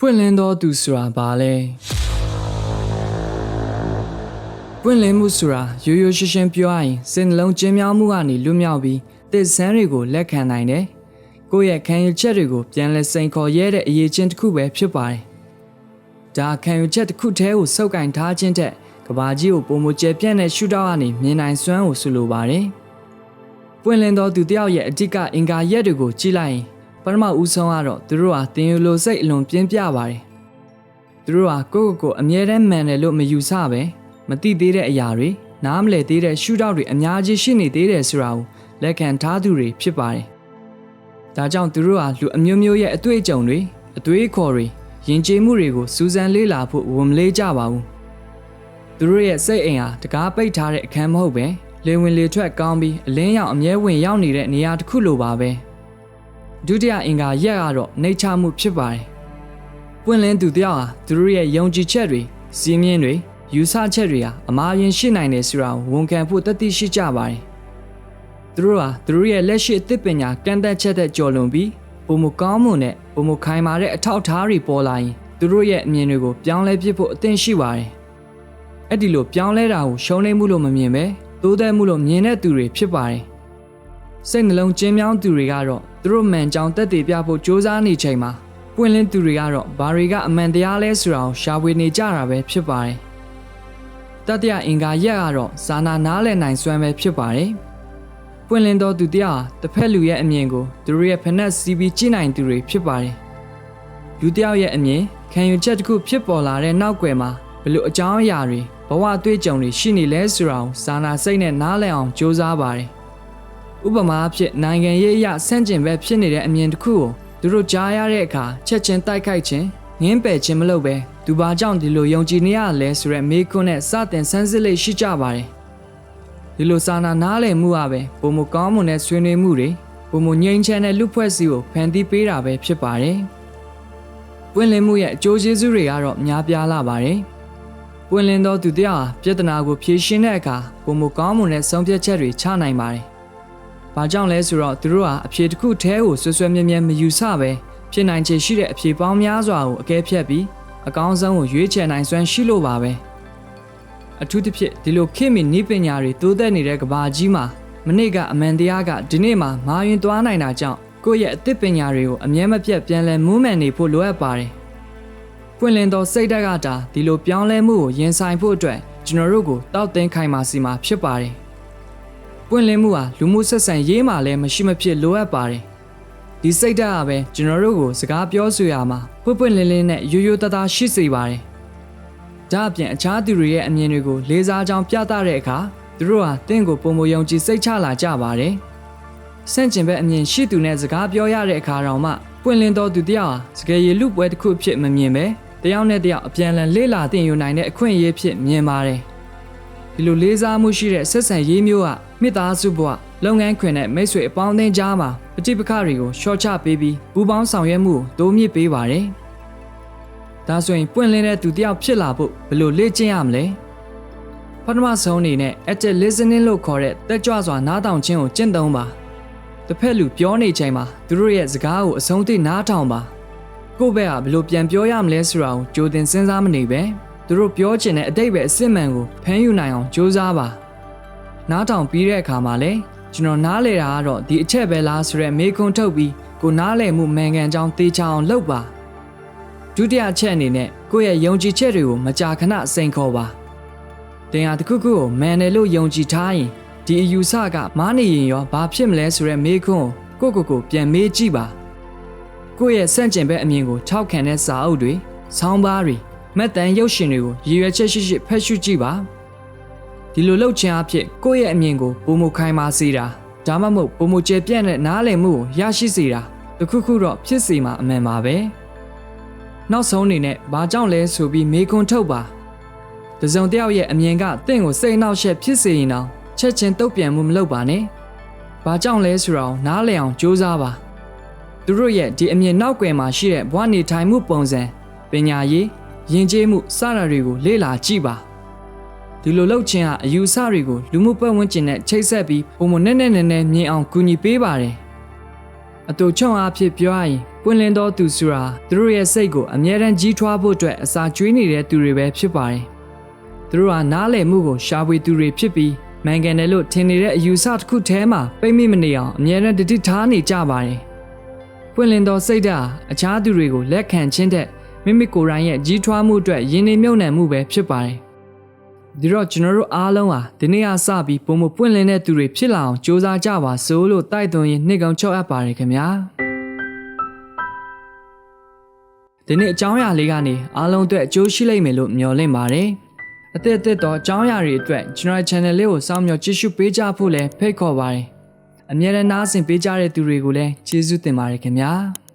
ပွင့်လင်းသောသူဆိုတာဘာလဲပွင့်လင်းမှုဆိုတာရိုးရိုးရှင်းရှင်းပြောရရင်စိတ်နှလုံးကျဉ်းမြောင်းမှုကနေလွတ်မြောက်ပြီးသစ္ဆန်းတွေကိုလက်ခံနိုင်တယ်ကိုယ့်ရဲ့ခံယူချက်တွေကိုပြန်လဲစိန်ခေါ်ရဲတဲ့အရေးချင်းတစ်ခုပဲဖြစ်ပါတယ်ဒါခံယူချက်တစ်ခုတည်းကိုစောက်ကင်ထားခြင်းတဲ့ကဘာကြီးကိုပုံမကျဲပြန့်တဲ့ရှုထောင့်ကနေမြင်နိုင်စွမ်းကိုဆိုလိုပါတယ်ပွင့်လင်းသောသူတစ်ယောက်ရဲ့အဓိကအင်္ဂါရက်တွေကိုကြည့်လိုက်ရင် ပထမဦးဆုံးကတော့သူတို့ဟာတင်ယူလိုစိတ်အလွန်ပြင်းပြပါတယ်သူတို့ဟာကိုယ့်ကိုယ်ကိုအမြဲတမ်းမှန်တယ်လို့မယူဆပဲမသိသေးတဲ့အရာတွေနားမလည်သေးတဲ့ရှုထောင့်တွေအများကြီးရှိနေသေးတယ်ဆိုတာကိုလက်ခံထားသူတွေဖြစ်ပါတယ်ဒါကြောင့်သူတို့ဟာလူအမျိုးမျိုးရဲ့အတွေ့အကြုံတွေအသွေးအခေါ်တွေယဉ်ကျေးမှုတွေကိုစူးစမ်းလေ့လာဖို့ဝန်မလေးကြပါဘူးသူတို့ရဲ့စိတ်အိမ်ဟာတကားပိတ်ထားတဲ့အခန်းမဟုတ်ပဲလေဝင်လေထွက်ကောင်းပြီးအလင်းရောင်အမြဲဝင်ရောက်နေတဲ့နေရာတစ်ခုလိုပါပဲ ဒုတိယအင်္ဂါရက်ကတော့နှိတ်ချမှုဖြစ်ပါတယ်။ပွင့်လင်းသူတယောက်ဟာသူတို့ရဲ့ယုံကြည်ချက်တွေစီးမြင်တွေယူဆချက်တွေဟာအမှားယွင်းရှိနိုင်တယ်ဆိုတာကိုဝန်ခံဖို့တသက်ရှိကြပါတယ်။သူတို့ဟာသူတို့ရဲ့လက်ရှိအသစ်ပညာကန့်သက်ချက်တဲ့ကြော်လွန်ပြီးပုံမကောင်းမှုနဲ့ပုံမခိုင်မာတဲ့အထောက်အထားတွေပေါ်လာရင်သူတို့ရဲ့အမြင်တွေကိုပြောင်းလဲပြစ်ဖို့အသင့်ရှိပါတယ်။အဲ့ဒီလိုပြောင်းလဲတာကိုရှုံးနေမှုလို့မမြင်ပဲတိုးတက်မှုလို့မြင်တဲ့သူတွေဖြစ်ပါတယ်။ စိတ်နှလုံးကျဉ်းမြောင်းသူတွေကတော့သူတို့မှန်ကြောင်တက်တည်ပြဖို့စ조사နေချိန်မှာပွင့်လင်းသူတွေကတော့ဘာတွေကအမှန်တရားလဲဆိုတာကိုရှာဖွေနေကြတာပဲဖြစ်ပါတယ်။တတိယအင်္ဂါရက်ကတော့ဇာနာနားလည်နိုင်စွမ်းပဲဖြစ်ပါတယ်။ပွင့်လင်းသောသူတရားဟာတစ်ဖက်လူရဲ့အမြင်ကိုသူတို့ရဲ့ဖက်နက်စီးပြီးကြည့်နိုင်သူတွေဖြစ်ပါတယ်။လူတစ်ယောက်ရဲ့အမြင်ခံယူချက်တစ်ခုဖြစ်ပေါ်လာတဲ့နောက်ွယ်မှာဘယ်လိုအကြောင်းအရာတွေဘဝအတွေ့အကြုံတွေရှိနေလဲဆိုတာကိုဇာနာစိတ်နဲ့နားလည်အောင်စ조사ပါတယ်။ ဥပမာအဖြစ်နိုင်ငံရေးအရဆန့်ကျင်ဘက်ဖြစ်နေတဲ့အမြင်တစ်ခုကိုသူတို့ကြားရတဲ့အခါချက်ချင်းတိုက်ခိုက်ခြင်းငင်းပယ်ခြင်းမလုပ်ပဲသူဘာကြောင့်ဒီလိုယုံကြည်နေရလဲဆိုရက်မေးခွန်းနဲ့စတင်ဆန်းစစ်လေးရှိကြပါတယ်ဒီလိုစာနာနားလည်မှုအပဲပုံမကောင်းမှုနဲ့ဆွေးနွေးမှုတွေပုံမငြိမ်းချမ်းတဲ့လူဖွဲ့စည်းကိုဖန်တီးပေးတာပဲဖြစ်ပါတယ်ပွင့်လင်းမှုရဲ့အကျိုးကျေးဇူးတွေကတော့များပြားလာပါတယ်ပွင့်လင်းသောသူတရားဟာပြဿနာကိုဖြေရှင်းတဲ့အခါပုံမကောင်းမှုနဲ့ဆုံးဖြတ်ချက်တွေချနိုင်ပါတယ်။ ဘာကြောင့်လဲဆိုတော့သူတို့ဟာအဖြေတစ်ခုတည်းကိုဆွဆွဲမြဲမြဲမယူဆပဲဖြစ်နိုင်ခြေရှိတဲ့အဖြေပေါင်းများစွာကိုအကဲဖြတ်ပြီးအကောင်းဆုံးကိုရွေးချယ်နိုင်စွမ်းရှိလို့ပါပဲ။အထူးသဖြင့်ဒီလိုခေတ်မီနည်းပညာတွေတိုးတက်နေတဲ့ကဘာကြီးမှာမနေ့ကအမှန်တရားကဒီနေ့မှာမာရင်သွားနိုင်တာကြောင့်ကိုယ့်ရဲ့အသစ်ပညာတွေကိုအမြဲမပြတ်ပြန်လည်မူးမှန်နေဖို့လိုအပ်ပါတယ်။ပွင့်လင်းသောစိတ်ဓာတ်ကတာဒီလိုပြောင်းလဲမှုကိုရင်ဆိုင်ဖို့အတွက်ကျွန်တော်တို့ကိုတောက်တင်ခိုင်မာစီမှာဖြစ်ပါတယ်။ ပွင့်လင်းမှုဟာလူမှုဆက်ဆံရေးမှာလည်းမရှိမဖြစ်လိုအပ်ပါတယ်။ဒီစိတ်ဓာတ်ကပဲကျွန်တော်တို့ကိုစကားပြောဆိုရမှာပွင့်ပွင့်လင်းလင်းနဲ့ရိုးရိုးသားသားရှိစေပါတယ်။ဒါအပြင်အခြားသူတွေရဲ့အမြင်တွေကိုလေးစားကြောင်းပြသတဲ့အခါသူတို့ဟာတင့်ကိုပုံမယုံကြည်စိတ်ချလာကြပါတယ်။ဆန့်ကျင်ဘက်အမြင်ရှိသူနဲ့စကားပြောရတဲ့အခါတောင်မှပွင့်လင်းတော်သူတယောက်ဟာစကားရည်လူပွဲတစ်ခုဖြစ်မမြင်ပဲတယောက်နဲ့တယောက်အပြန်အလှန်လေးလာတင်ယူနိုင်တဲ့အခွင့်အရေးဖြစ်မြင်ပါတယ်။ဒီလိုလေးစားမှုရှိတဲ့ဆက်ဆံရေးမျိုးက မိသားစုဘဝလုပ်ငန်းခွင်နဲ့မိတ်ဆွေအပေါင်းအသင်းကြားမှာပဋိပက္ခတွေကိုရှော့ချပေးပြီးပူးပေါင်းဆောင်ရွက်မှုကိုတိုးမြင့်ပေးပါတယ်။ဒါဆိုရင်ပွင့်လင်းတဲ့သူတစ်ယောက်ဖြစ်လာဖို့ဘယ်လိုလေ့ကျင့်ရမလဲ။ပထမဆုံးအနေနဲ့ active listening လို့ခေါ်တဲ့တက်ကြွစွာနားထောင်ခြင်းကိုကျင့်သုံးပါ။တစ်ဖက်လူပြောနေချိန်မှာသူတို့ရဲ့စကားကိုအဆုံးထိနားထောင်ပါ။ကိုယ့်ဘက်ကဘယ်လိုပြန်ပြောရမလဲဆိုတာကိုကြိုတင်စဉ်းစားမနေပဲသူတို့ပြောချင်တဲ့အတိတ်ပဲအစစ်မှန်ကိုဖမ်းယူနိုင်အောင်ကြိုးစားပါ နားထောင်ပြီးတဲ့အခါမှာလဲကျွန်တော်နားလေတာကတော့ဒီအချက်ပဲလားဆိုရက်မေးခွန်းထုတ်ပြီးကိုနားလေမှုမှန်ကန်ကြောင်းသေချာအောင်လုပ်ပါဒုတိယအချက်အနေနဲ့ကိုယ့်ရဲ့ယုံကြည်ချက်တွေကိုမကြာခဏစိန်ခေါ်ပါတင်ဟာတစ်ခုခုကိုမှန်တယ်လို့ယုံကြည်ထားရင်ဒီအယူဆကမားနေရင်ရောဘာဖြစ်မလဲဆိုရက်မေးခွန်းကိုကိုကိုကိုပြန်မေးကြည့်ပါကိုယ့်ရဲ့စန့်ကျင်ဘက်အမြင်ကိုထောက်ခံတဲ့စာအုပ်တွေဆောင်းပါးတွေမက်တန်ရုပ်ရှင်တွေကိုရည်ရွယ်ချက်ရှိရှိဖတ်ရှုကြည့်ပါ ဒီလိုလှုပ်ခြင်းအဖြစ်ကိုယ့်ရဲ့အမြင်ကိုပုံမခိုင်မာစေတာဒါမှမဟုတ်ပုံမကျပြန့်တဲ့နားလည်မှုကိုရရှိစေတာတခုခုတော့ဖြစ်စေမှာအမှန်ပါပဲနောက်ဆုံးအနေနဲ့ဘာကြောင့်လဲဆိုပြီးမေးခွန်းထုတ်ပါတစုံတစ်ယောက်ရဲ့အမြင်ကတင့်ကိုစိတ်နှောက်ယှက်ဖြစ်စေရင်တော့ချက်ချင်းတုတ်ပြန်မှုမလုပ်ပါနဲ့ဘာကြောင့်လဲဆိုတာကိုနားလည်အောင်ကြိုးစားပါသူတို့ရဲ့ဒီအမြင်နောက်ွယ်မှာရှိတဲ့ဘဝနေထိုင်မှုပုံစံပညာရေးယဉ်ကျေးမှုစတာတွေကိုလေ့လာကြည့်ပါ ဒီလိုလှုပ်ခြင်းဟာအယူဆတွေကိုလူမှုပတ်ဝန်းကျင်နဲ့ချိတ်ဆက်ပြီးပုံမနဲ့နဲ့နဲ့နဲ့မြင်အောင်ကူညီပေးပါတယ်အတူချုံအားဖြင့်ပြောရရင်ပွပွင့်လင်းသောသူဆိုတာသူတို့ရဲ့စိတ်ကိုအမြဲတမ်းကြီးထွားဖို့အတွက်အစာကျွေးနေတဲ့သူတွေပဲဖြစ်ပါတယ်။သူတို့ဟာနားလည်မှုကိုရှာဖွေသူတွေဖြစ်ပြီးမှန်ကန်တယ်လို့ထင်နေတဲ့အယူဆတစ်ခုထဲမှာပိတ်မိမနေအောင်အမြဲတမ်းတတိထားနေကြပါတယ်။ပွင့်လင်းသောစိတ်ဓာတ်ဟာအခြားသူတွေကိုလက်ခံခြင်းတဲ့မိမိကိုယ်တိုင်ရဲ့ကြီးထွားမှုအတွက်ယဉ်နေမြုပ်နှံမှုပဲဖြစ်ပါတယ်။ ဒီတော့ကျွန်တော်တို့အားလုံးဟာဒီနေ့အစပြီးပုံမပွင့်လင်းတဲ့သူတွေဖြစ်လာအောင်ကြိုးစားကြပါစို့လို့တိုက်တွန်းရင်းနှစ်ကောင်ချော့အပ်ပါတယ်ခင်ဗျာ။ဒီနေ့အကြောင်းအရာလေးကနေအားလုံးအတွက်အကျိုးရှိလိမ့်မယ်လို့မျှော်လင့်ပါတယ်။အသက်အသက်တော့အကြောင်းအရာတွေအတွက်ကျွန်တော် channel လေးကိုစောင့်မျှော်ကြည့်ရှုပေးကြဖို့လည်းဖိတ်ခေါ်ပါတယ်။အမြဲတမ်းနားဆင်ပေးကြတဲ့သူတွေကိုလည်းကျေးဇူးတင်ပါတယ်ခင်ဗျာ။